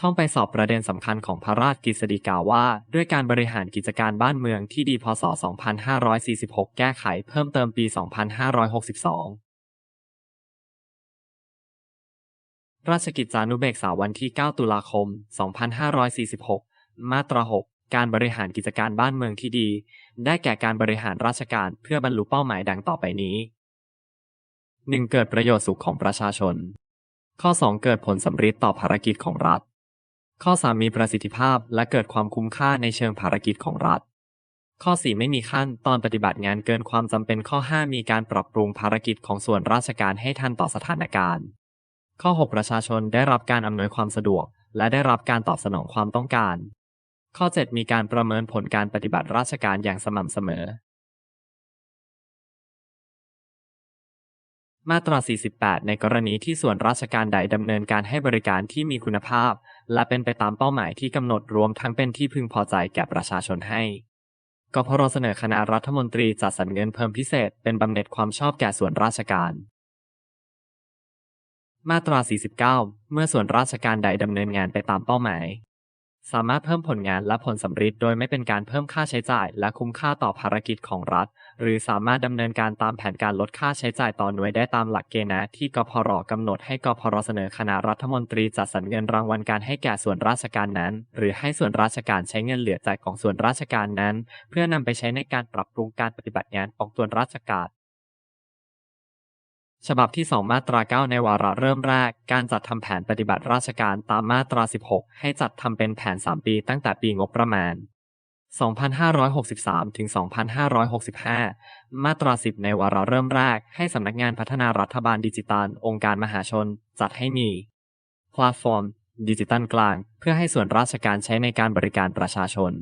ท่องไปสอบประเด็นสำคัญของพระราชกฤษฎีกาว่า ด้วยการบริหารกิจการบ้านเมืองที่ดีพศ 2546 แก้ไขเพิ่มเติมปี 2562ราชกิจจานุเบกษาวันที่ 9 ตุลาคม 2546 มาตรา 6 การบริหารกิจการบ้านเมืองที่ดี ได้แก่การบริหารราชการเพื่อบรรลุเป้าหมายดังต่อไปนี้ 1. เกิดประโยชน์สุขของประชาชน ข้อ 2 เกิดผลสำฤทธิ์ต่อภารกิจของรัฐ ข้อ 3 มีประสิทธิภาพและเกิดความคุ้มค่าในเชิงภารกิจของรัฐ ข้อ 4 ไม่มีขั้นตอนปฏิบัติงานเกินความจำเป็นข้อ 5 มีการปรับปรุงภารกิจของส่วนราชการให้ทันต่อสถานการณ์ ข้อ 6 ประชาชนได้รับการอำนวยความสะดวก และได้รับการตอบสนองความต้องการ ข้อ 7 มีการประเมินผลการปฏิบัติราชการอย่างสม่ำเสมอ มาตรา 48 ในกรณีที่ส่วนราชการใดดำเนินการให้บริการที่มีคุณภาพ และเป็นไปตามเป้าหมายที่กำหนดรวมทั้งเป็นที่พึงพอใจแก่ประชาชนให้กพรเสนอคณะรัฐมนตรีจัดสรรเงินเพิ่มพิเศษเป็นบำเหน็จความชอบแก่ส่วนราชการ มาตรา 49 เมื่อส่วนราชการใดดำเนินงานไปตามเป้าหมาย สามารถเพิ่มผลงานและผลสำฤทธิ์โดยไม่เป็นการเพิ่มค่าใช้จ่าย และคุ้มค่าต่อภารกิจของรัฐ หรือสามารถดำเนินการตามแผนการลดค่าใช้จ่ายต่อหน่วยได้ตามหลักเกณฑ์ที่กพรกำหนดให้กพรเสนอคณะรัฐมนตรีจัดสรรเงินรางวัลการให้แก่ส่วนราชการนั้น หรือให้ส่วนราชการใช้เงินเหลือจ่ายของส่วนราชการนั้น เพื่อนำไปใช้ในการปรับปรุงการปฏิบัติงานของส่วนราชการ ฉบับที่ 2 มาตรา 9 ในวาระเริ่มแรก การจัดทำแผนปฏิบัติราชการตามมาตรา 16 ให้จัดทำเป็นแผน 3 ปีตั้งแต่ปีงบประมาณ 2563 ถึง 2565 มาตรา 10 ในวาระเริ่มแรก ให้สำนักงานพัฒนารัฐบาลดิจิตัลองค์การมหาชน จัดให้มีแพลตฟอร์ม ดิจิตัลกลาง เพื่อให้ส่วนราชการใช้ในการบริการประชาชน